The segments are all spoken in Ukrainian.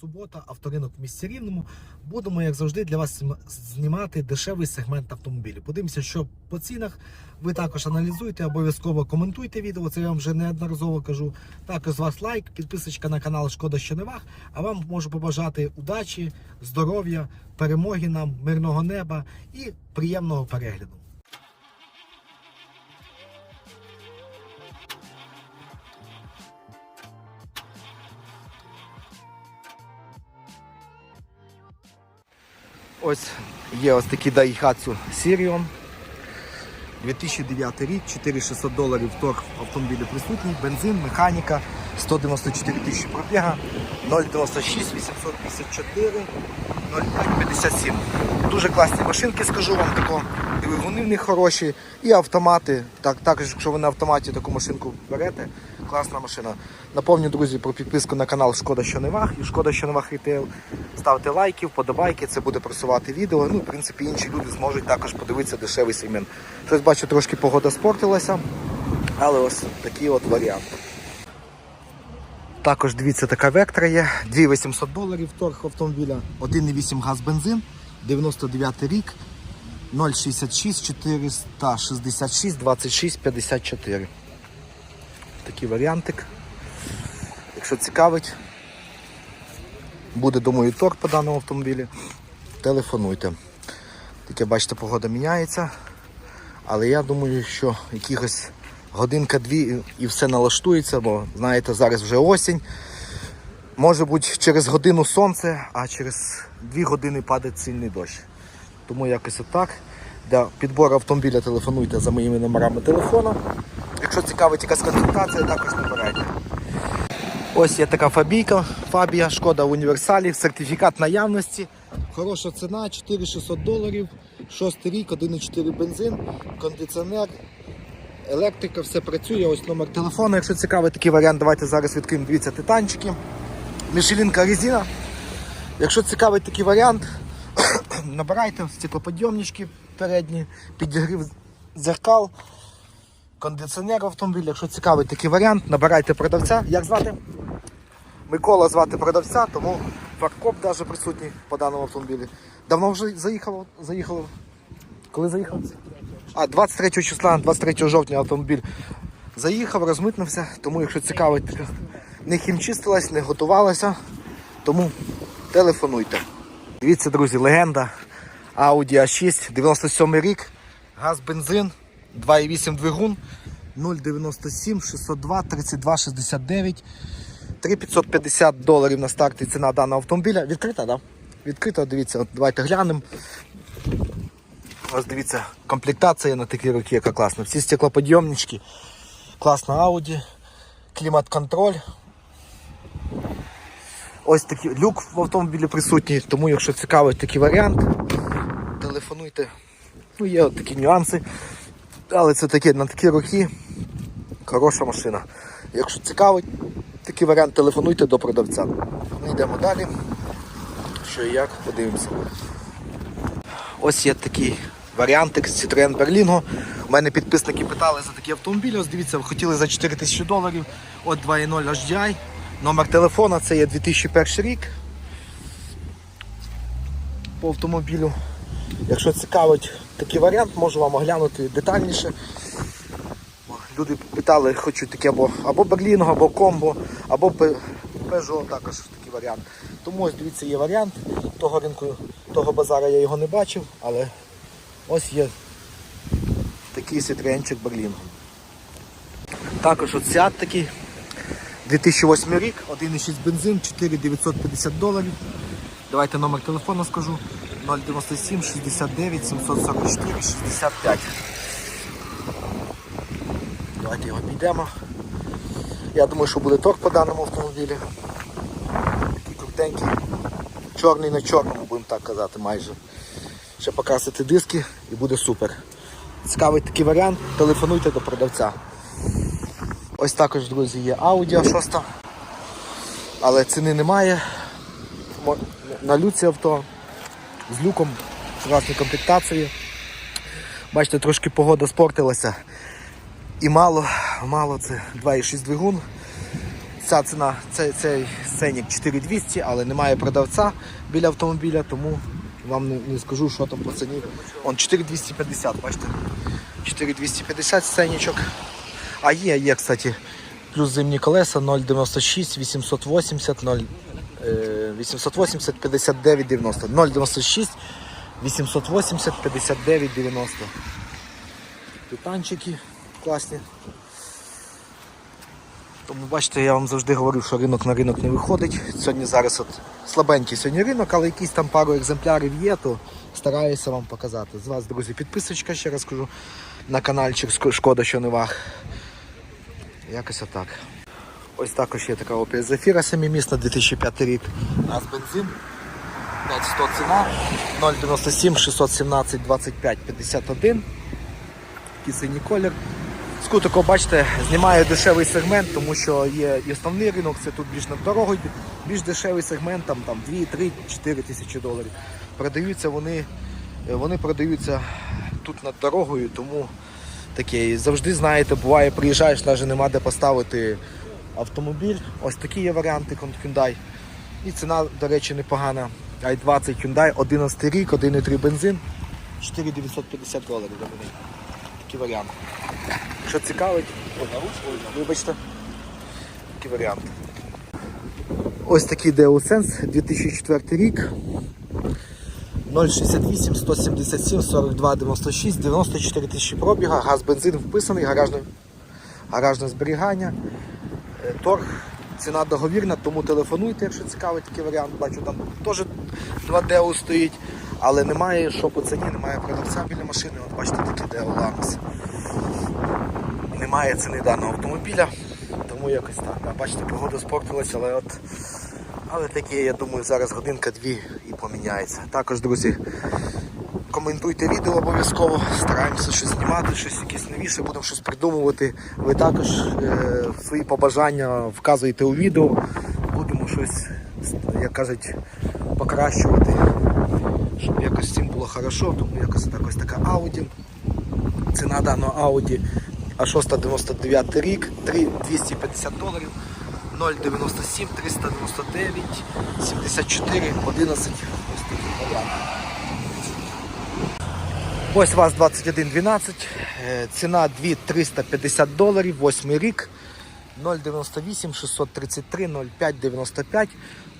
субота, авторинок в місті Рівному. Будемо, як завжди, для вас знімати дешевий сегмент автомобілів. Подивимося, що по цінах. Ви також аналізуйте, обов'язково коментуйте відео. Це я вам вже неодноразово кажу. Також з вас лайк, підписочка на канал Шкода що не ваг. А вам можу побажати удачі, здоров'я, перемоги нам, мирного неба і приємного перегляду. Ось є ось такий Daihatsu Sirion. 2009 рік, 4600 доларів торг автомобілі присутній, бензин, механіка, 194 тисячі пробіга, 096, 854, 0,57. Дуже класні машинки, скажу вам тако. Двигуни в них хороші і автомати. Так, також, якщо ви на автоматі таку машинку берете, класна машина. Наповню, друзі, про підписку на канал Шкода що не ваг і Шкода що не ваг рітейл. Ставте лайки, вподобайки, це буде просувати відео. Ну, в принципі, інші люди зможуть також подивитися дешевий сегмент. Щось бачу, трошки погода спортилася, але ось такий от варіант. Також дивіться, така вектора є. 2800 доларів торг автомобіля, 1,8 газ бензин, 99 рік, 066 466 26 54. Такий варіантик. Якщо цікавить, буде, думаю, торг по даному автомобілі. Телефонуйте. Таке, бачите, погода міняється. Але я думаю, що якихось годинка-дві і все налаштується, бо знаєте, зараз вже осінь. Може бути через годину сонце, а через дві години падає сильний дощ. Тому якось отак. Для підбору автомобіля телефонуйте за моїми номерами телефону. Якщо цікавить якась консультація, також набирайте. Ось є така фабійка, фабія, шкода в універсалі, сертифікат наявності. Хороша ціна, 4600 доларів, 6 рік, 1,4 бензин, кондиціонер, електрика, все працює. Ось номер телефону. Якщо цікавий такий варіант, давайте зараз відкриємо. Дивіться, титанчики. Мішелінка резина. Якщо цікавий такий варіант, набирайте стеклоподйомнички передні, підігрів зеркал, кондиціонер автомобіля. Якщо цікавий такий варіант, набирайте продавця. Як звати? Микола звати продавця, тому фаркоп навіть присутній по даному автомобілі. Давно вже заїхало? Заїхало. Коли заїхав? А, 23 числа, 23 жовтня автомобіль заїхав, розмитнився, тому якщо цікавить, не хімчистилась, не готувалася, тому телефонуйте. Дивіться, друзі, легенда Audi A6, 97 рік, газ, бензин, 2,8 двигун, 097 602 32 69. 3550 доларів на старті ціна даного автомобіля. Відкрита? Да? Відкрита, дивіться, от давайте глянемо. Ось дивіться, комплектація на такі роки, яка класна. Всі стеклоподйомнички, класна Audi, клімат-контроль. Ось такий люк в автомобілі присутній, тому якщо цікавий такий варіант, телефонуйте. Ну, є от такі нюанси. Але це таке на такі роки хороша машина. Якщо цікавить такий варіант, телефонуйте до продавця. Ми йдемо далі. Що і як, подивимося. Ось є такий варіантик Citroen Berlingo. У мене підписники питали за такі автомобілі. Ось дивіться, хотіли за 4 тисячі доларів. От 2.0 HDI. Номер телефона це є 2001 рік. По автомобілю. Якщо цікавить такий варіант, можу вам оглянути детальніше. Люди питали, хочуть таке або, або Берлінго, або комбо, або Peugeot, також такий варіант. Тому ось дивіться, є варіант. Того ринку, того базара я його не бачив, але ось є такий сітренчик Берлінго. Також от такий 2008 рік, 1,6 бензин, 4950 доларів. Давайте номер телефону скажу. 097 69 744 65. Давайте його підемо. Я думаю, що буде торг по даному автомобілі. Такий крутенький. Чорний на чорному, будемо так казати майже. Ще покрасити диски і буде супер. Цікавий такий варіант, телефонуйте до продавця. Ось також, друзі, є Audi 6, але ціни немає. На люці авто з люком, класні комплектації. Бачите, трошки погода спортилася. І мало, мало це 2,6 двигун. ця ціна, цей, цей сценік 4200, але немає продавця біля автомобіля, тому вам не, не скажу, що там по ціні. Он 4250, бачите? 4250 сценічок. А є, є, кстати, плюс зимні колеса 0,96, 880, 0, е, 880, 59, 90. 0,96, 880, 59, 90. Титанчики класні. Тому бачите, я вам завжди говорю, що ринок на ринок не виходить. Сьогодні зараз от слабенький сьогодні ринок, але якісь там пару екземплярів є, то стараюся вам показати. З вас, друзі, підписочка, ще раз кажу, на каналчик Шкода, що не ваг. Якось отак. Ось також є така Opel Zafira семимісна, 2005 рік. Газ бензин. 5100 ціна, 097 617 25 51. Такий синій колір. Скутико, бачите, знімає дешевий сегмент, тому що є і основний ринок, це тут більш над дорогою, більш дешевий сегмент, там, там 2, 3, 4 тисячі доларів. Продаються вони, вони продаються тут над дорогою, тому таке. Завжди знаєте, буває, приїжджаєш, навіть нема де поставити автомобіль. Ось такі є варіанти Hyundai. І ціна, до речі, непогана. i20 Hyundai, 11 рік, 1,3 бензин, 4950 доларів. для мене. Такий варіант. Що цікавить, вибачте, такий варіант. Ось такий DeoSense 2004 рік. 068 177 42 96 94 тисячі пробіга, газ бензин вписаний, гаражне, гаражне зберігання. Е, Торг, ціна договірна, тому телефонуйте, якщо цікавий такий варіант. Бачу, там теж 2 Део стоїть, але немає, що по ціні, немає продавця біля машини. От бачите, такий Део Ланос. Немає ціни даного автомобіля, тому якось так. Бачите, погода спортилась, але от. Але таке, я думаю, зараз годинка-дві і поміняється. Також, друзі, коментуйте відео обов'язково, стараємося щось знімати, щось якесь новіше, будемо щось придумувати. Ви також е, свої побажання вказуєте у відео, будемо щось, як кажуть, покращувати, щоб якось всім було хорошо, тому якось так ось така Audi. Ціна даного Audi А6 99 рік, 3 250 доларів. 097 399 74 11 ось такий варіант. Ось ВАЗ 2112, е, ціна 2350 доларів, 8 рік, 098 633 0595.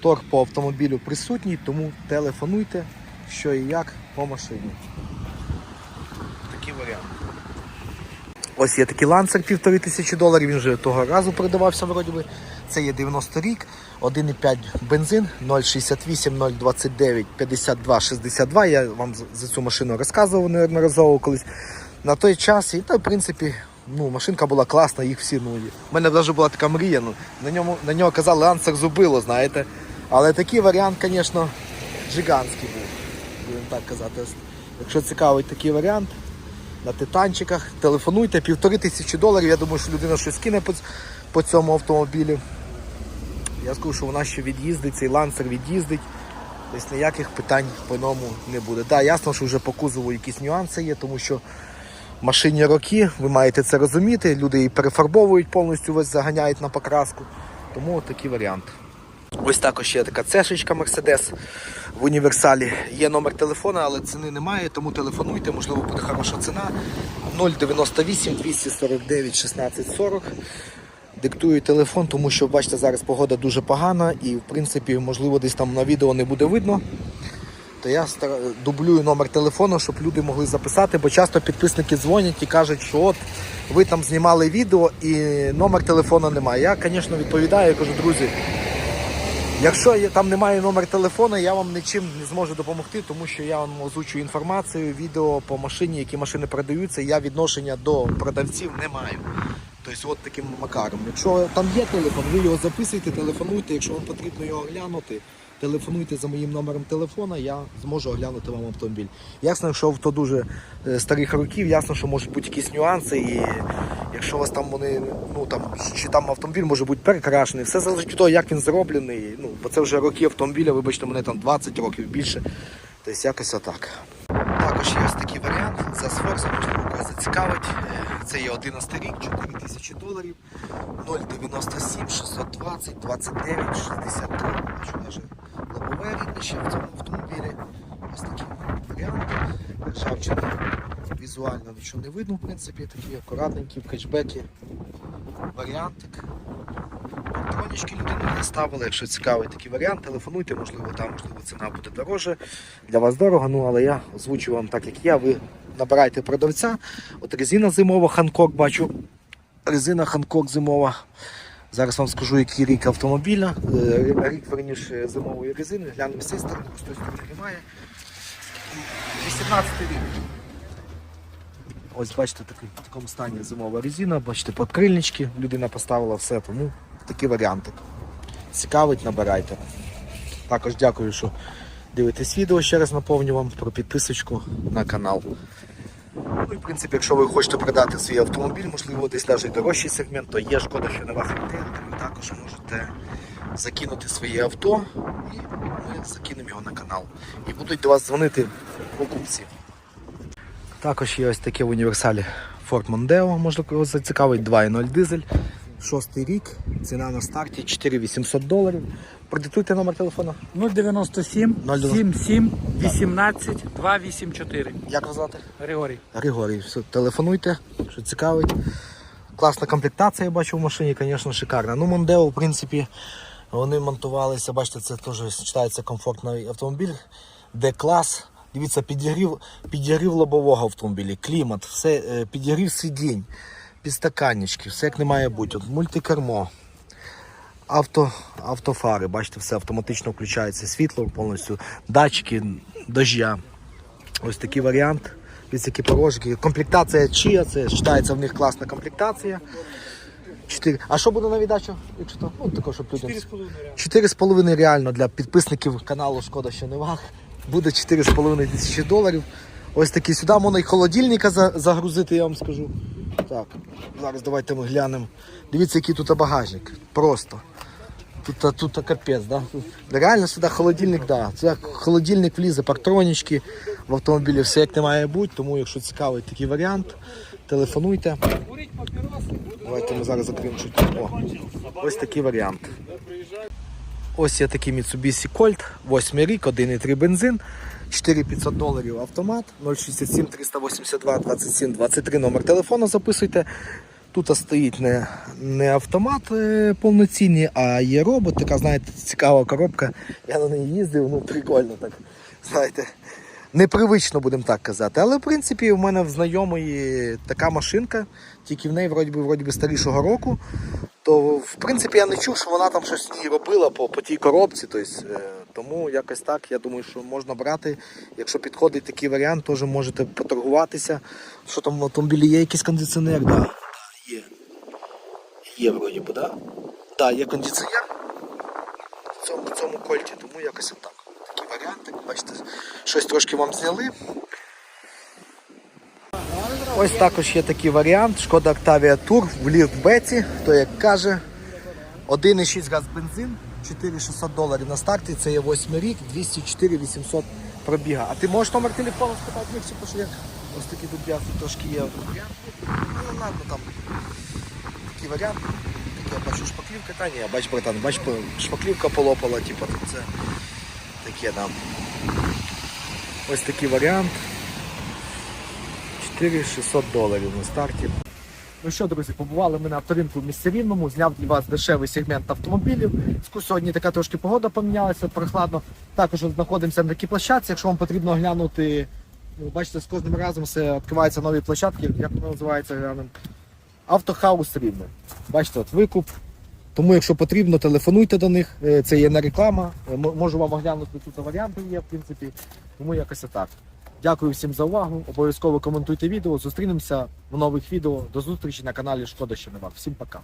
Торг по автомобілю присутній, тому телефонуйте, що і як по машині. Такий варіант. Ось є такий ланцер півтори тисячі доларів, він вже того разу продавався вроді би. Це є 90 рік, 1,5 бензин, 068 029 52 62. Я вам за- цю машину розказував неодноразово колись. На той час, і та, в принципі, ну, машинка була класна, їх всі. Ну, у мене навіть була така мрія. Ну, на, ньому, на нього казали, ланцер зубило, знаєте. Але такий варіант, звісно, гігантський був, будемо так казати. Якщо цікавий такий варіант, на титанчиках. Телефонуйте, півтори тисячі доларів. Я думаю, що людина щось кине по, по цьому автомобілю. Я скажу, що вона ще від'їздить, цей ланцер від'їздить. Тобто ніяких питань по ньому не буде. Так, да, ясно, що вже по кузову якісь нюанси є, тому що машині роки, ви маєте це розуміти. Люди її перефарбовують повністю, весь заганяють на покраску. Тому от такий варіант. Ось також є така цешечка Mercedes в універсалі. Є номер телефона, але ціни немає, тому телефонуйте, можливо, буде хороша ціна. 098 249 1640. Диктую телефон, тому що бачите, зараз погода дуже погана і в принципі, можливо, десь там на відео не буде видно. То я дублюю номер телефону, щоб люди могли записати, бо часто підписники дзвонять і кажуть, що от ви там знімали відео і номер телефону немає. Я, звісно, відповідаю, я кажу, друзі, Якщо там немає номер телефону, я вам нічим не зможу допомогти, тому що я вам озвучую інформацію, відео по машині, які машини продаються. Я відношення до продавців не маю. Тобто, от таким макаром. Якщо там є телефон, ви його записуйте, телефонуйте. Якщо вам потрібно його оглянути, телефонуйте за моїм номером телефона, я зможу оглянути вам автомобіль. Ясно, якщо авто дуже е, старих років, ясно, що можуть бути якісь нюанси, і якщо у вас там вони, ну там чи там автомобіль може бути перекрашений, все залежить від того, як він зроблений. Ну, бо це вже роки автомобіля, вибачте, мене там 20 років більше. Тобто якось отак. Також є ось такий варіант за Сфорза, можливо, когось зацікавить. Це є 11 рік, 4 тисячі доларів, 097 620 29 63. Бачу навіть лобове рідне в цьому автомобілі. Ось такі варіанти. Ржавчина візуально нічого не видно, в принципі, такі акуратненькі в хетчбекі. Варіантик. Патронічки людини не ставили. Якщо цікавий такий варіант, телефонуйте, можливо, там можливо ціна буде дороже. Для вас дорого, ну але я озвучу вам так, як я. Ви набирайте продавця. От резина зимова, Ханкок бачу. Резина Ханкок зимова. Зараз вам скажу, який рік автомобіля. Е, Рік верніше зимової резини. Глянемо з цієї з тої немає. 18 рік. Ось бачите, такий, в такому стані зимова резина, бачите, подкрильнички, людина поставила все, тому такі варіанти. Цікавить, набирайте. Також дякую, що дивитесь відео. Ще раз наповню вам про підписочку на канал. Ну і в принципі, якщо ви хочете продати свій автомобіль, можливо, десь навіть дорожчий сегмент, то є шкода, що на вас йде, ви також можете закинути своє авто і ми закинемо його на канал. І будуть до вас дзвонити покупці. Також є ось таке в універсалі Ford Mondeo, можна зацікавить, 2.0 дизель. Шостий рік, ціна на старті 4800 доларів. Продиктуйте номер телефону. 097 77 18 284. Як вас звати? Григорій. Григорій, все, телефонуйте, що цікавить. Класна комплектація, я бачу в машині, звісно, шикарна. Ну, Мондео, в принципі, вони монтувалися, бачите, це теж читається комфортний автомобіль. Д-клас. Дивіться, підігрів, підігрів лобового автомобіля, клімат, все, е, підігрів сидінь, підстаканнички, все як не має бути. От мультикермо. Авто, автофари, бачите, все автоматично включається, світло повністю, датчики дождя. Ось такий варіант. Ось такі порожки. Комплектація чия, це читається в них класна комплектація. Чотири. А що буде на віддачу? Якщо то? Ну, тако, щоб людям. 4,5 реально для підписників каналу Шкода, що не ваг. Буде 4,5 тисячі доларів. Ось такий сюди можна і холодильника загрузити, я вам скажу. Так, зараз давайте ми глянемо. Дивіться, який тут багажник. Просто. Тут, тут капець, да? Реально сюди холодильник, да. Сюди холодильник влізе, партронічки в автомобілі, все як не має бути. Тому, якщо цікавий такий варіант, телефонуйте. Давайте ми зараз закриємо чуть. О, ось такий варіант. Ось є такий Mitsubishi Colt, 8 рік, 1,3 бензин, 4500 доларів автомат, 067 382 27 23 номер телефону записуйте. Тут стоїть не, не автомат е, повноцінний, а є робот, така, знаєте, цікава коробка. Я на неї їздив, ну прикольно так. Знаєте, непривично будемо так казати. Але в принципі в мене в знайомої така машинка, тільки в неї вроді би, старішого року. То в принципі я не чув, що вона там щось ній робила по, по тій коробці. Тобто, тому якось так, я думаю, що можна брати. Якщо підходить такий варіант, теж можете поторгуватися. Що там в автомобілі є якийсь кондиціонер? Да. Є. Є вроді би, да? Да, є кондиціонер в цьому, цьому кольті, тому якось отак. Такий варіант, бачите, щось трошки вам зняли. Ось також є такий варіант. Шкода Octavia Tour в ліфтбеці, хто як каже. 1,6 газ бензин, 4600 доларів на старті, це є 8 рік, 204 800 пробіга. А ти можеш номер телефону спитати них, пошли? Ось такі тут ясно трошки є. Ну, ладно, там такий варіант. Таке, я бачу шпаклівка, та ні, бач, братан, бач, шпаклівка полопала, типу, це таке там. Ось такий варіант. 4600 доларів на старті. Ну що, друзі, побували ми на авторинку в місті Рівному, зняв для вас дешевий сегмент автомобілів. Сьогодні така трошки погода помінялася, прохладно. Також знаходимося на такій площадці. Якщо вам потрібно глянути, ну, бачите, з кожним разом все відкриваються нові площадки, як воно називається глянемо. Автохаус Рівне. Бачите, от викуп. Тому, якщо потрібно, телефонуйте до них. Е, Це є не реклама. Е, Можу вам оглянути тут варіанти є, в принципі. Тому якось отак. Дякую всім за увагу. Обов'язково коментуйте відео. Зустрінемося в нових відео. До зустрічі на каналі Шкода, що не вам. Всім пока.